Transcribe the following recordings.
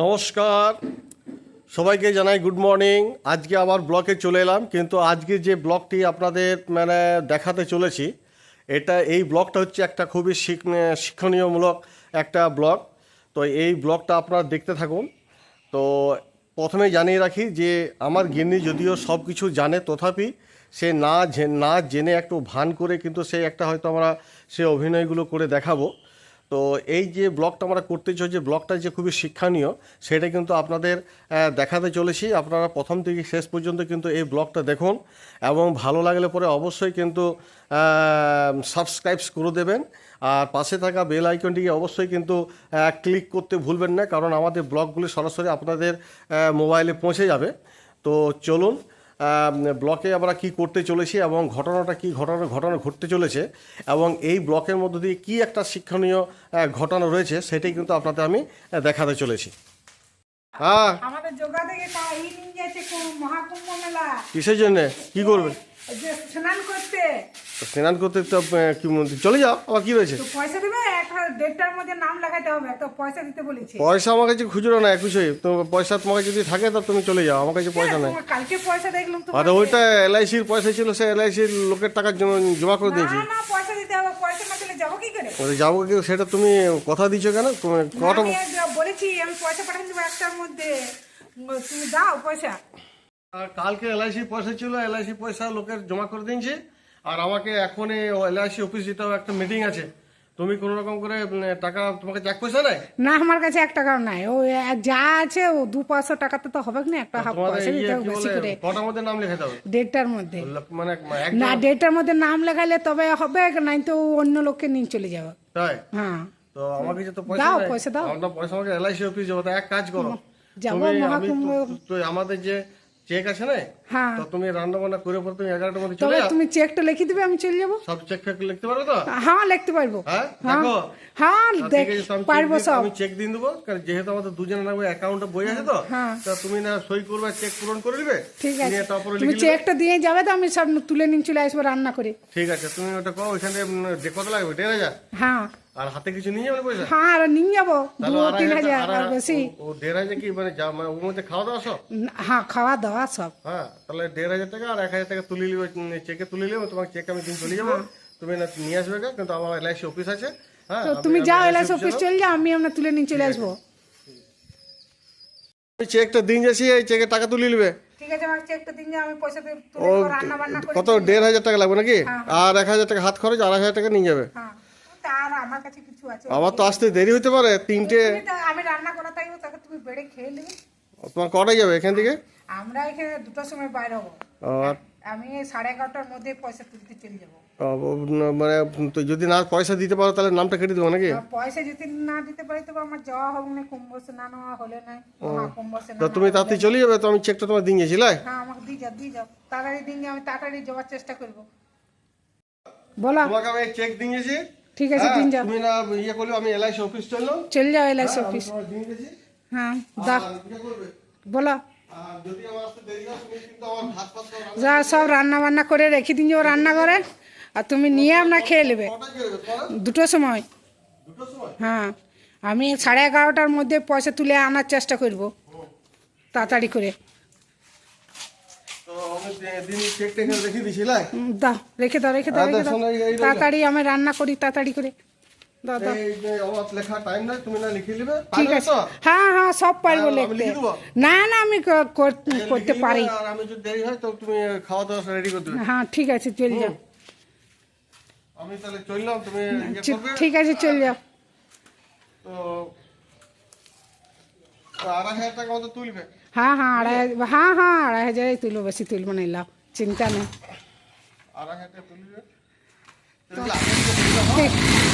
নমস্কার। সবাইকে জানাই গুড মর্নিং আজকে আবার ব্লকে চলে এলাম, কিন্তু আজকে যে ব্লগটি আপনাদের মানে দেখাতে চলেছি, এটা এই ব্লগটা হচ্ছে একটা খুবই শিক্ষণীয়মূলক একটা ব্লগ তো এই ব্লগটা আপনারা দেখতে থাকুন। তো প্রথমে জানিয়ে রাখি যে, আমার গিন্নি যদিও সব কিছু জানে, তথাপি সে না না জেনে একটু ভান করে কিন্তু সে একটা হয়তো আমরা সে অভিনয়গুলো করে দেখাবো। তো এই যে ব্লগটা আমরা করতে চাই, যে ব্লগটা যে খুবই শিক্ষণীয়, সেটা কিন্তু আপনাদের দেখাতে চলেছি। আপনারা প্রথম থেকে শেষ পর্যন্ত কিন্তু এই ব্লগটা দেখুন এবং ভালো লাগলে পরে অবশ্যই কিন্তু সাবস্ক্রাইব করে দেবেন। আর পাশে থাকা বেল আইকনটিকে অবশ্যই কিন্তু ক্লিক করতে ভুলবেন না, কারণ আমাদের ব্লগগুলি সরাসরি আপনাদের মোবাইলে পৌঁছে যাবে। তো চলুন ব্লকে আমরা কি করতে চলেছি এবং ঘটনাটা কি ঘটনা ঘটনা ঘটতে চলেছে এবং এই ব্লকের মধ্য দিয়ে কী একটা শিক্ষণীয় ঘটনা রয়েছে সেটাই কিন্তু আপনাদের আমি দেখাতে চলেছি। হ্যাঁ আমাদের যোগা থেকে কা- নিয়ে যাচ্ছে মহাকুম্ভ মেলা। কিসের জন্য? কি করবে? স্নান করতে। তো স্নান করতে তো কি মন্দির চলে যাও আবার কি রয়েছে? পয়সা দেবে? একটা দেড়টার মধ্যে নাম লাগাতে হবে তো পয়সা দিতে বলেছে। পয়সা আমার কাছে খুচরো না একুশই তো পয়সা তোমার কাছে যদি থাকে তো তুমি চলে যাও আমার কাছে পয়সা নেই। কালকে পয়সা দেখলাম তো আর ওইটা এলআইসির পয়সা ছিল সে এলআইসির লোকের টাকার জন্য জমা করে দিয়েছি। না পয়সা দিতে হবে পয়সা না দিলে যাব কি করে? ওই যাব কি সেটা তুমি কথা দিছো কেন? তুমি কটা বলেছি আমি পয়সা পাঠিয়ে দেবো একটার মধ্যে। তুমি দাও পয়সা। আর কালকে এলআইসি পয়সা ছিল এলআইসি পয়সা লোকের জমা করে দিয়েছি। আর আমাকে এখন এলআইসি অফিস যেতে হবে একটা মিটিং আছে। তুমি কোনো রকম করে টাকা তোমাকে এক পয়সা নেই না আমার কাছে এক টাকাও নাই। ও যা আছে ও দু পাঁচশো টাকাতে তো হবে না একটা হাফ পয়সা দিতে ইয়ে হবে বেশি করে কটার মধ্যে নাম লেখাতে হবে? দেড়টার মধ্যে। মানে না ডেটটার মধ্যে নাম লেখালে তবে হবে নাই তো অন্য লোককে নিয়ে চলে যাবে। তাই? হ্যাঁ। তো আমার কাছে তো পয়সা দাও, পয়সা দাও। আমার পয়সা আমাকে এলআইসি অফিস যাব তো এক কাজ করো। যাব মহাকুম্ভ- তো আমাদের যে চেক আছে না হ্যাঁ। তো তুমি রান্না বান্না করে পর তুমি এগারোটার মধ্যে চলে তবে যাও। তুমি চেকটা লিখে দিবে আমি চলে যাব। সব চেক ফেক লিখতে তো? হ্যাঁ লিখতে পারব। হ্যাঁ হ্যাঁ। দেখো। হ্যাঁ তা দেখ ঠিক আছে, তো আমি check পারব দিয়ে- সব। আমি চেক দিয়ে দেবো কারণ যেহেতু আমাদের দুজনের নামে অ্যাকাউন্টে বই আছে তো হ্যাঁ। তা তুমি না সই করবে চেক পূরণ করে দিবে ঠিক আছে। নিয়ে তারপরে তুমি লিখে। চেকটা দিয়ে যাবে তো আমি সব তুলে নিয়ে চলে আসব রান্না করে। ঠিক আছে তুমি ওটা কো ওইখানে উম, যে কত লাগবে দেড় হাজার? হ্যাঁ। আর হাতে কিছু নিয়ে যাবে পয়সা? হ্যাঁ আর নিয়ে যাব দু আড়াই তিন হাজার- হাজার আর আড়াই- বেশি। ও- ও দেড় হাজার কি মানে যা মানে ওর মধ্যে খাওয়া দাওয়া সব? হ্যাঁ খাওয়া দাওয়া সব। হ্যাঁ। তাহলে দেড় হাজার টাকা আর এক হাজার টাকা তুলে নিবে চেকে তুলে নিবে তোমার চেক আমি দিন চলে যাব। তুমি না নিয়ে আসবে কিন্তু আমার এলআইসি অফিস আছে। হ্যাঁ তো তুমি আমি যাও এলআইসি অফিস চলে যাও আমি আপনার তুলে নিয়ে চলে আসব। তুমি চেকটা দিন যাচ্ছি এই চেকে টাকা তুলে নিবে। ঠিক আছে আমার চেকটা দিন যাও আমি পয়সা দিয়ে তুলে ও রান্না বান্না করে কত? দেড় হাজার টাকা লাগবে নাকি? আর এক হাজার টাকা হাত খরচ আড়াই হাজার টাকা নিয়ে যাবে। হ্যাঁ আর আমার কাছে কিছু আছে। আমার তো আসতে দেরি হতে পারে তিনটে আমি রান্না করা থাকব তুমি বেড়ে খেয়ে নেবে তোমার কটায় যাবে এখান থেকে? আমরা এখানে দুটোর সময় বাইরে হব। আমি সাড়ে এগারোটার মধ্যে পয়সা তুলতে চলে যাব। মানে যদি না পয়সা দিতে পারো তাহলে নামটা কেটে দেবো নাকি? পয়সা যদি না দিতে পারি তবে আমার যাওয়া হোক না কুম্ভ স্নান হওয়া হলে নাই মহা কুম্ভ স্নান তুমি তাড়াতাড়ি চলে যাবে তো আমি চেকটা তোমার দিয়ে গেছিলাই হ্যাঁ আমাকে দিয়ে যাও দিয়ে যাও। তাড়াতাড়ি দিন আমি তাড়াতাড়ি যাওয়ার চেষ্টা করব। বলো। তোমাকে আমি চেক দিয়ে গেছি। ঠিক আছে দিন যাও। তুমি না ইয়ে করলে আমি এলআইসি অফিস চললাম চলে যাও এলআইসি অফিস দিয়ে হ্যাঁ দাও ইয়ে বলো। যা সব রান্না বান্না করে রেখে দিন যাও রান্না করে আর তুমি নিয়ে আপনার খেয়ে নেবে। দুটোর সময়। হ্যাঁ আমি সাড়ে এগারোটার মধ্যে পয়সা তুলে আনার চেষ্টা করব তাড়াতাড়ি করে। দাও রেখে দাও রেখে দাও আচ্ছা, রেখে দাও। তাড়াতাড়ি আমি রান্না করি তাড়াতাড়ি করে। দাও দাও এই যে আমার লেখা টাইম নাই তুমি না লিখে নেবে ঠিক পারবে আছে। তো? হ্যাঁ হ্যাঁ সব পারব আমি লিখতে। লিখে দেবো? না না আমি ক- কর- লিখে করতে নেবে, পারি। আর আমি যদি দেরি হয় তো তুমি খাওয়া দাওয়া রেডি করে দেবে। হ্যাঁ ঠিক আছে চলে যাও। আমি তাহলে চললাম তুমি ইয়ে চি- করবে। ঠিক আছে চলে যাও। তো তো আড়াই হাজার টাকা মতো তুলবে। হ্যাঁ হ্যাঁ আড়াই হাজার- হ্যাঁ হ্যাঁ আড়াই হাজারই তুলবো বেশি তুলবো না লাও চিন্তা নেই। আড়াই হাজার টাকা তুলবে তো যদি আগে থেকে তুলতে হয়,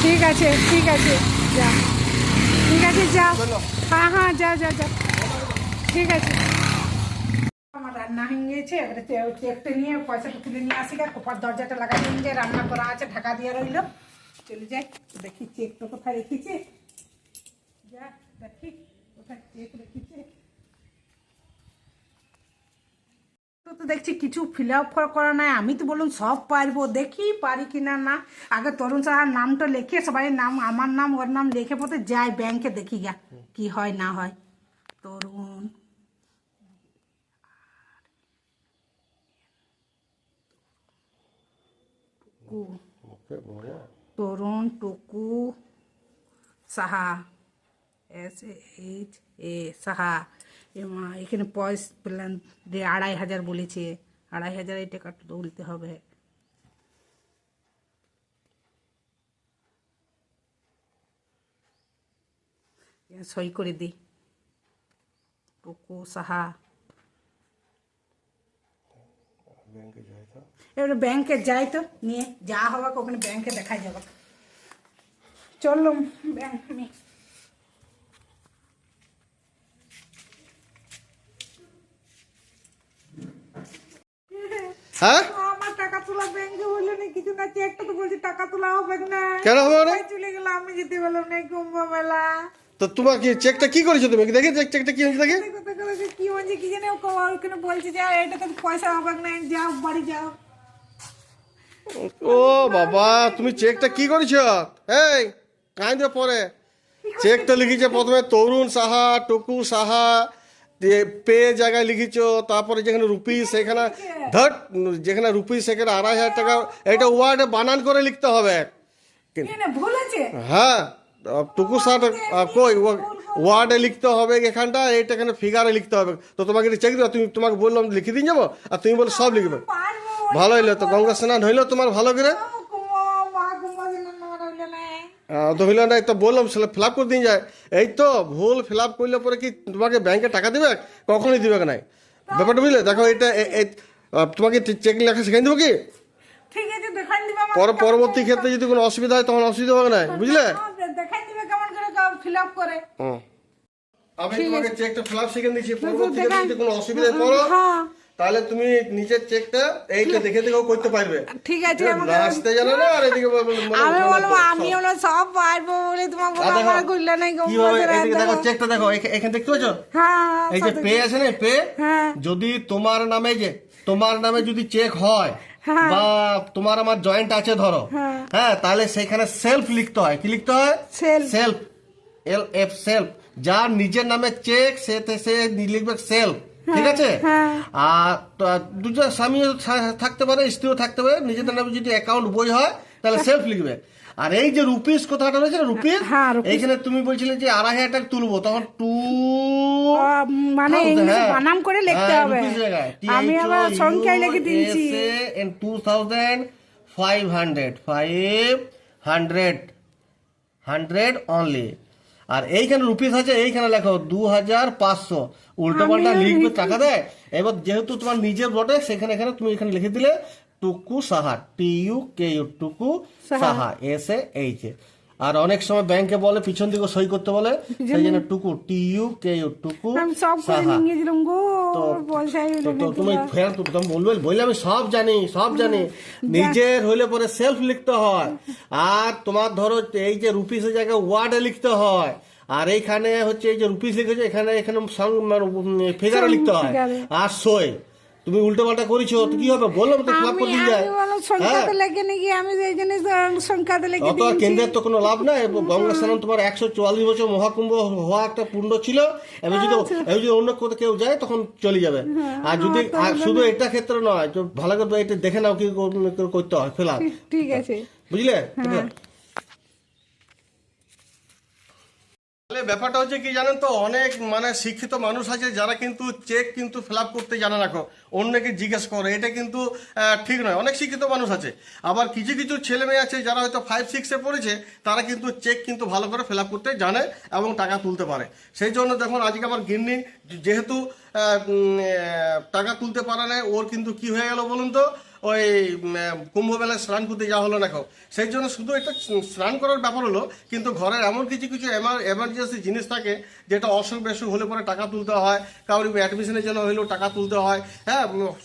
ঠিক আছে ঠিক আছে যা। ঠিক আছে যা। হ্যাঁ হ্যাঁ যা যা যা। ঠিক আছে। আমার রান্না হয়ে গিয়েছে এবারে চেকটা নিয়ে পয়সাটা তুলে নিয়ে আসি গা কোপার দরজাটা লাগাই দিন যে রান্না করা আছে ঢাকা দিয়ে রইল। চলে যাই দেখি চেকটা কোথায় রেখেছে। যা দেখি কোথায় চেক রেখেছে। তো দেখছি কিছু ফিল আপ করা নাই। আমি তো বললাম সব পারব দেখি পারি কিনা না। আগে তরুণ সাহার নামটা লিখে সবাই নাম আমার নাম ওর নাম লিখে পথে যাই ব্যাংকে দেখি গা কি হয় না হয়। Tarun. Tarun Tuku. Saha. S H A Saha. এমা এখানে পয়স প্ল্যান দিয়ে আড়াই হাজার বলেছে আড়াই হাজার এই টাকাটা তুলতে হবে। সই করে দিই টুকু সাহা। এবারে ব্যাংকে যাই তো নিয়ে যা হওয়াক ওখানে ব্যাংকে দেখা যাবে। চললাম ব্যাংক আমি হ্যাঁ? আমার টাকা তোলা ব্যাংকে বলল না কিছু না চেকটা তো বলছে টাকা তোলা হবে না? কেন হবে না? চলে আমি যেতে বললাম না কুম্ভ মেলা তো তোমার কি চেকটা কি করেছ তুমি? দেখে চেক চেকটা কি হয়েছে দেখে। কি হয়েছে কি জানে ওখানে বলছে যে এটা তো পয়সা হবে না? যাও বাড়ি যাও। ও বাবা তুমি চেকটা কি করেছ? এই পরে। চেকটা লিখেছে প্রথমে তরুণ সাহা টুকু সাহা পে জায়গায় লিখেছো তারপরে যেখানে রুপি সেখানে ধট যেখানে রুপি সেখানে আড়াই হাজার টাকা এটা ওয়ার্ডে বানান করে লিখতে হবে। হ্যাঁ টুকু সাহা কই ওয়ার্ডে লিখতে হবে এখানটা এইটা এখানে ফিগারে লিখতে হবে। তো তোমাকে এটা চেক দিও তুমি তোমাকে বললাম লিখে দিয়ে যাব আর তুমি বলে সব লিখবে। ভালো হইল তো গঙ্গা স্নান হইল তোমার ভালো করে কুম্ভ মা কুম্ভ দিন না হইল না আহ, তো হইল না তো বললাম সেটা ফিল আপ করে দিয়ে যায়। এই তো ভুল ফিল আপ করলে পরে কি তোমাকে ব্যাংকে টাকা দিবে? কখনই দিবে নাই ব্যাপারটা বুঝলে? দেখো এটা তোমাকে চেক লেখা শিখাই দেবো কি? পরবর্তী ক্ষেত্রে যদি কোনো অসুবিধা হয় তখন অসুবিধা হবে না বুঝলে। আমি তোমাকে চেকটা ফিল আপ শিখে দিচ্ছি পরবর্তী ক্ষেত্রে যদি কোনো অসুবিধায় পড়ো হ্যাঁ। তাহলে তুমি নিচের চেকটা এইটা দেখে দেখেও করতে পারবে ঠিক আছে আমাকে নাচতে জানো না আর এদিকে বল- বল- আমি বলব আমি হলো সব পারব বলে তোমার বাবা দেখো, আমার গুল্লা নাই গো এদিকে দেখো চেকটা দেখো এখা- এখানে দেখতে পাচ্ছ হ্যাঁ এই যে পে আছে না পে হ্যাঁ। যদি তোমার নামে যে তোমার নামে যদি চেক হয় হ্যাঁ। বা তোমার আমার জয়েন্ট আছে ধরো হ্যাঁ। হ্যাঁ তাহলে সেখানে সেলফ লিখতে হয় কি লিখতে হয়. সেলফ এল এফ সেলফ যার নিজের নামে চেক সে সে লিখবে সেলফ ঠিক আছে হ্যাঁ। আর দুজন স্বামীও থাকতে পারে স্ত্রীও থাকতে পারে নিজেদের নামে যদি অ্যাকাউন্ট বই হয় তাহলে সেলফ লিখবে আর এই যে রুপিস কথাটা রয়েছে না রুপিস হ্যাঁ, এইখানে তুমি বলছিলে যে আড়াই হাজার টাকা তুলবো তখন টু মানে হ্যাঁ, হ্যাঁ। বানাম করে লিখতে হ্যাঁ, হবে। আমি আবার সংখ্যায় লিখে দিয়েছি in 2500 500 100 only আর এইখানে রুপিস আছে এইখানে লেখো দু হাজার পাঁচশো। উল্টো পাল্টা লিখবে টাকা দেয়। এবার যেহেতু তোমার নিজের বটে সেখানে এখানে তুমি এখানে লিখে দিলে Tuku Saha T U K U Tuku Saha S A H A. আর অনেক সময় ব্যাংকে বলে পিছন দিকে সই করতে বলে সেই জন্য টুকু টি ইউ কে ইউ টুকু আমি সব করে নিয়ে গেছিলাম গো পয়সাই তো তুমি ফের তো তুমি বলবে বললে আমি সব জানি সব জানি। নিজের হইলে পরে সেলফ লিখতে হয়। আর তোমার ধরো এই যে রুপিসের জায়গায় ওয়ার্ডে লিখতে হয়। আর এইখানে হচ্ছে এই যে রুপিস লিখেছে এখানে এখানে ফিগারে লিখতে হয়। আর সই। তুমি উল্টো পাল্টা করেছ তো কি হবে? বললাম তো আমি করে দিয়ে যায় সংখ্যাতে লেখে নাকি? আমি সেই জন্য সংখ্যাতে লিখে অত কেন্দ্রের তো কোনো লাভ নাই গঙ্গা স্নান তোমার একশো চুয়াল্লিশ বছর মহাকুম্ভ হওয়া একটা পুণ্য ছিল। এবার যদি এবার যদি অন্য কোথাও কেউ যায় তখন চলে যাবে। আর যদি আর শুধু এটা ক্ষেত্রে নয় তো ভালো করে এটা দেখে নাও কি করতে হয় ফেলা ঠিক আছে। বুঝলে? ব্যাপারটা হচ্ছে কি জানেন তো, অনেক মানে শিক্ষিত মানুষ আছে যারা কিন্তু চেক কিন্তু ফিল করতে জানে না। অন্যকে জিজ্ঞেস করে, এটা কিন্তু ঠিক নয়। অনেক শিক্ষিত মানুষ আছে। আবার কিছু কিছু ছেলে মেয়ে আছে যারা হয়তো ফাইভ সিক্সে পড়েছে, তারা কিন্তু চেক কিন্তু ভালো করে ফিল করতে জানে এবং টাকা তুলতে পারে। সেই জন্য দেখুন, আজকে আমার গিন্নি যেহেতু টাকা তুলতে পারে না ওর কিন্তু কি হয়ে গেল বলুন তো? ওই কুম্ভমেলায় স্নান করতে যাওয়া হলো না সেই জন্য শুধু এটা স্নান করার ব্যাপার হলো, কিন্তু ঘরের এমন কিছু কিছু এমার্জেন্সি জিনিস থাকে, যেটা অসুখ বেসুখ হলে পরে টাকা তুলতে হয়, কারোর অ্যাডমিশনের জন্য হলেও টাকা তুলতে হয় হ্যাঁ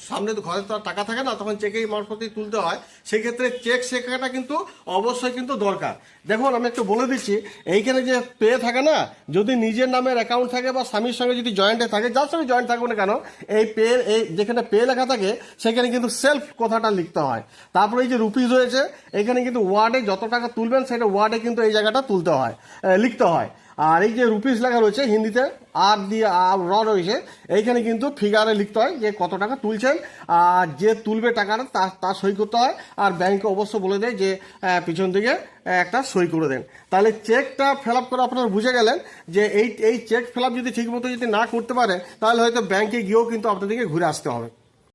সামনে তো ঘরে তো আর টাকা থাকে না, তখন চেকেই মারফতেই তুলতে হয়। সেক্ষেত্রে চেক শেখাটা কিন্তু অবশ্যই কিন্তু দরকার। দেখুন, আমি একটু বলে দিচ্ছি, এইখানে যে পে থাকে না, যদি নিজের নামের অ্যাকাউন্ট থাকে বা স্বামীর সঙ্গে যদি জয়েন্টে থাকে, যার সঙ্গে জয়েন্ট থাকবে না কেন, এই পে এই যেখানে পে লেখা থাকে, সেখানে কিন্তু সেলফ কথাটা লিখতে হয়। তারপরে এই যে রুপিস রয়েছে এখানে কিন্তু ওয়ার্ডে যত টাকা তুলবেন, সেটা ওয়ার্ডে কিন্তু এই জায়গাটা তুলতে হয় লিখতে হয়। আর এই যে রুপিস লেখা রয়েছে হিন্দিতে, আর দিয়ে, আর র রয়েছে, এইখানে কিন্তু ফিগারে লিখতে হয় যে কত টাকা তুলছেন, আর যে তুলবে টাকাটা তার তার সই করতে হয়, আর ব্যাংকে অবশ্য বলে দেয় যে পিছন দিকে একটা সই করে দেন। তাহলে চেকটা ফিল আপ করে আপনারা বুঝে গেলেন যে এই এই চেক ফিল আপ যদি ঠিকমতো যদি না করতে পারে, তাহলে হয়তো ব্যাংকে গিয়েও কিন্তু আপনাদেরকে ঘুরে আসতে হবে।